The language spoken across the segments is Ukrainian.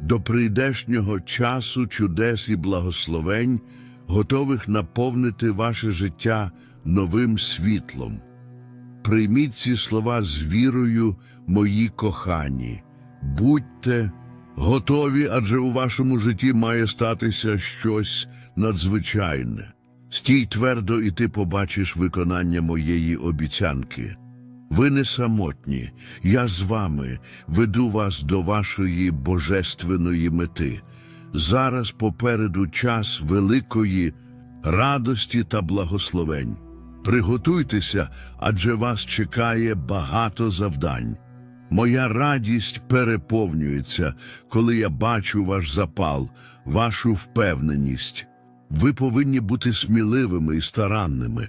до прийдешнього часу чудес і благословень, готових наповнити ваше життя новим світлом. Прийміть ці слова з вірою, мої кохані. Будьте готові, адже у вашому житті має статися щось надзвичайне. Стій твердо, і ти побачиш виконання моєї обіцянки. Ви не самотні, я з вами веду вас до вашої божественної мети. Зараз попереду час великої радості та благословень. Приготуйтеся, адже вас чекає багато завдань. Моя радість переповнюється, коли я бачу ваш запал, вашу впевненість. Ви повинні бути сміливими і старанними.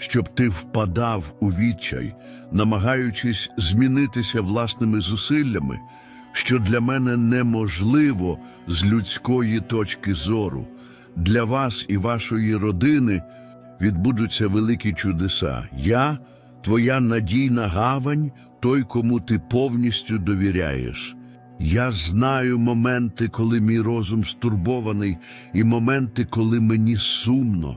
щоб ти впадав у відчай, намагаючись змінитися власними зусиллями, що для мене неможливо з людської точки зору. Для вас і вашої родини відбудуться великі чудеса. Я, твоя надійна гавань, той, кому ти повністю довіряєш. Я знаю моменти, коли мій розум стурбований, і моменти, коли мені сумно.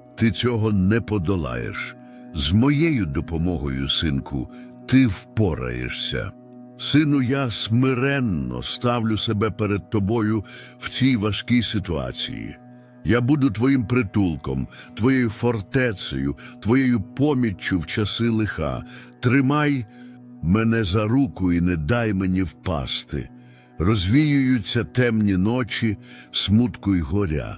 ти цього не подолаєш. З моєю допомогою, синку, ти впораєшся. Сину, я смиренно ставлю себе перед тобою в цій важкій ситуації. Я буду твоїм притулком, твоєю фортецею, твоєю поміччю в часи лиха. Тримай мене за руку і не дай мені впасти. Розвіюються темні ночі, смутку й горя.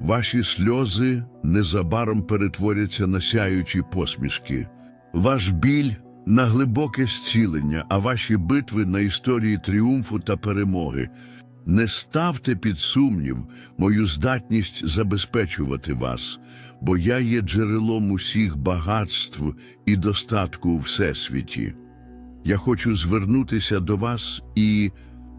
Ваші сльози незабаром перетворяться на сяючі посмішки, ваш біль на глибоке зцілення, а ваші битви на історії тріумфу та перемоги. Не ставте під сумнів мою здатність забезпечувати вас, бо я є джерелом усіх багатств і достатку у всесвіті. Я хочу звернутися до вас і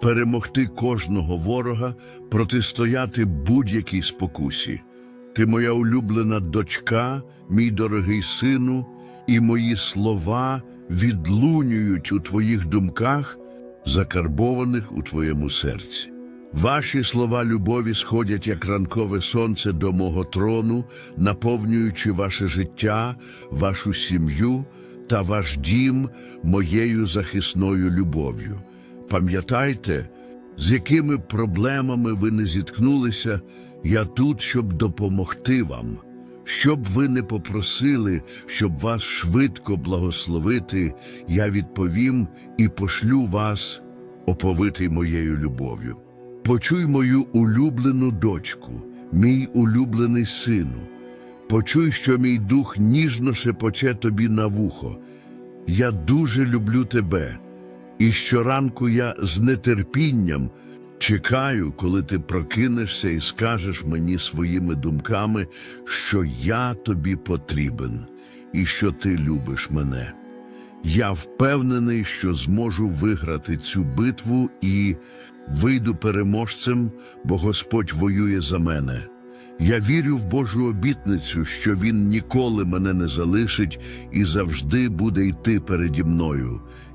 перемогти кожного ворога, протистояти будь-якій спокусі. Ти моя улюблена дочка, мій дорогий сину, і мої слова відлунюють у твоїх думках, закарбованих у твоєму серці. Ваші слова любові сходять, як ранкове сонце до мого трону, наповнюючи ваше життя, вашу сім'ю та ваш дім моєю захисною любов'ю. Пам'ятайте, з якими проблемами ви не зіткнулися, я тут, щоб допомогти вам. Щоб ви не попросили, щоб вас швидко благословити, я відповім і пошлю вас, оповитий моєю любов'ю. Почуй мою улюблену дочку, мій улюблений сину. Почуй, що мій дух ніжно шепоче тобі на вухо. Я дуже люблю тебе, і щоранку я з нетерпінням чекаю, коли ти прокинешся і скажеш мені своїми думками, що я тобі потрібен і що ти любиш мене. Я впевнений, що зможу виграти цю битву і вийду переможцем, бо Господь воює за мене. Я вірю в Божу обітницю, що Він ніколи мене не залишить і завжди буде йти переді мною.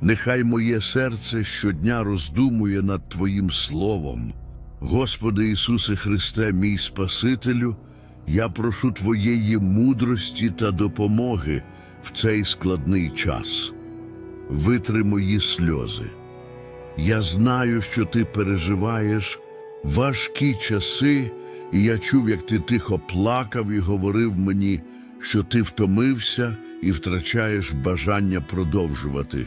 Нехай моє серце щодня роздумує над Твоїм Словом. Господи Ісусе Христе, мій Спасителю, я прошу Твоєї мудрості та допомоги в цей складний час. Витри мої сльози. Я знаю, що ти переживаєш важкі часи, і я чув, як ти тихо плакав і говорив мені, що ти втомився і втрачаєш бажання продовжувати.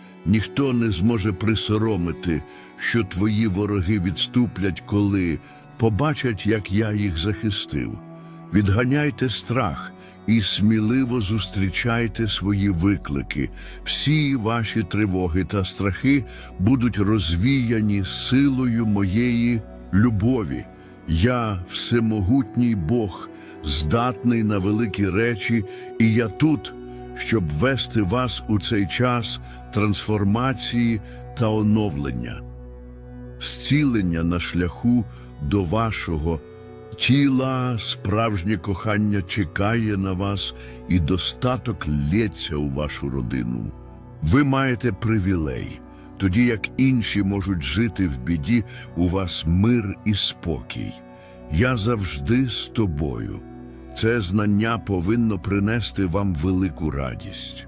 ніхто не зможе присоромити, що твої вороги відступлять, коли побачать, як я їх захистив. Відганяйте страх і сміливо зустрічайте свої виклики. Всі ваші тривоги та страхи будуть розвіяні силою моєї любові. Я всемогутній Бог, здатний на великі речі, і я тут, щоб вести вас у цей час трансформації та оновлення зцілення на шляху до вашого тіла, справжнє кохання чекає на вас і достаток лється у вашу родину. Ви маєте привілей, тоді як інші можуть жити в біді, у вас мир і спокій. Я завжди з тобою. Це знання повинно принести вам велику радість.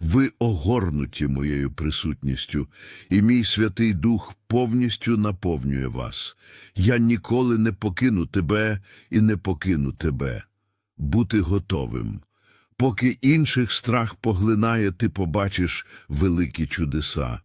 ви огорнуті моєю присутністю, і мій Святий Дух повністю наповнює вас. Я ніколи не покину тебе і не покину тебе. Бути готовим. Поки інших страх поглинає, ти побачиш великі чудеса.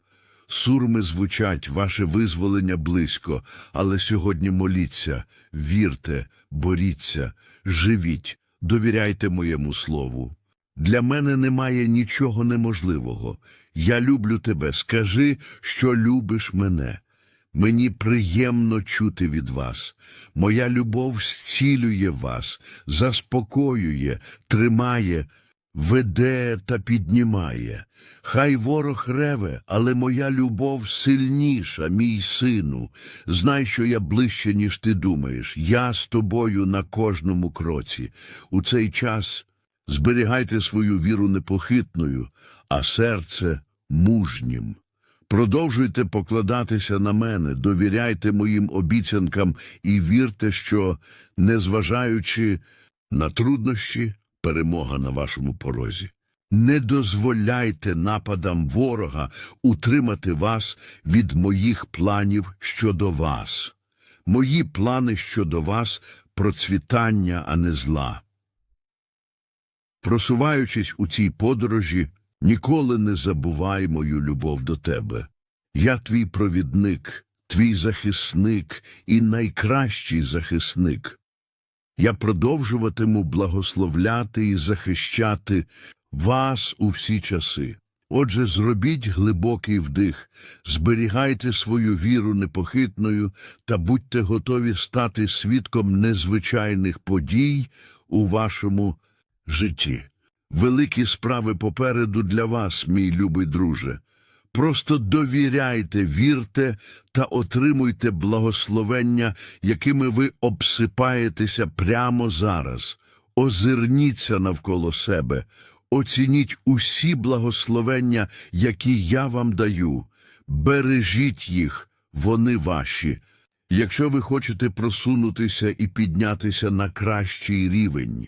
Сурми звучать, ваше визволення близько, але сьогодні моліться, вірте, боріться, живіть, довіряйте моєму слову. Для мене немає нічого неможливого. Я люблю тебе. Скажи, що любиш мене. Мені приємно чути від вас. Моя любов зцілює вас, заспокоює, тримає, веде та піднімає. Хай ворог реве, але моя любов сильніша, мій сину. Знай, що я ближче, ніж ти думаєш. Я з тобою на кожному кроці. У цей час зберігайте свою віру непохитною, а серце мужнім. Продовжуйте покладатися на мене, довіряйте моїм обіцянкам і вірте, що, незважаючи на труднощі, перемога на вашому порозі. Не дозволяйте нападам ворога утримати вас від моїх планів щодо вас. Мої плани щодо вас процвітання, а не зла. Просуваючись у цій подорожі, ніколи не забувай мою любов до тебе. Я твій провідник, твій захисник і найкращий захисник. Я продовжуватиму благословляти і захищати вас у всі часи. Отже, зробіть глибокий вдих, зберігайте свою віру непохитною та будьте готові стати свідком незвичайних подій у вашому житті. Великі справи попереду для вас, мій любий друже. Просто довіряйте, вірте та отримуйте благословення, якими ви обсипаєтеся прямо зараз. Озирніться навколо себе, оцініть усі благословення, які я вам даю. Бережіть їх, вони ваші. Якщо ви хочете просунутися і піднятися на кращий рівень,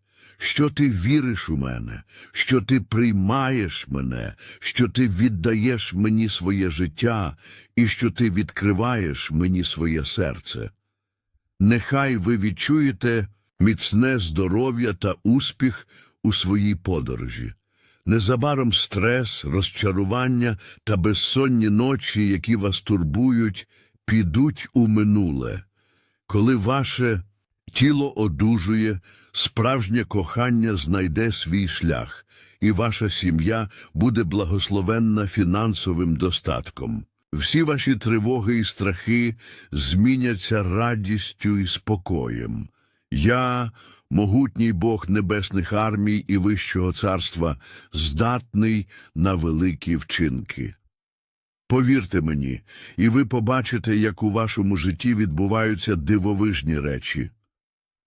що ти віриш у мене, що ти приймаєш мене, що ти віддаєш мені своє життя і що ти відкриваєш мені своє серце. Нехай ви відчуєте міцне здоров'я та успіх у своїй подорожі. Незабаром стрес, розчарування та безсонні ночі, які вас турбують, підуть у минуле. Коли ваше тіло одужує, справжнє кохання знайде свій шлях, і ваша сім'я буде благословенна фінансовим достатком. Всі ваші тривоги і страхи зміняться радістю і спокоєм. Я, могутній Бог небесних армій і Вищого царства, здатний на великі вчинки. Повірте мені, і ви побачите, як у вашому житті відбуваються дивовижні речі.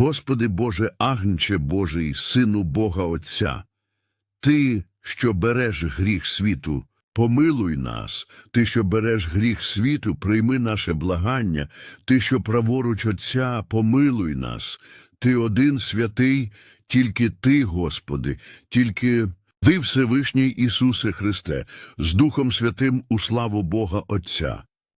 Господи Боже, Агнче Божий, Сину Бога Отця, Ти, що береш гріх світу, помилуй нас, Ти, що береш гріх світу, прийми наше благання, Ти, що праворуч Отця, помилуй нас, Ти один святий, тільки Ти, Господи, тільки Ти Всевишній Ісусе Христе, з Духом Святим у славу Бога Отця.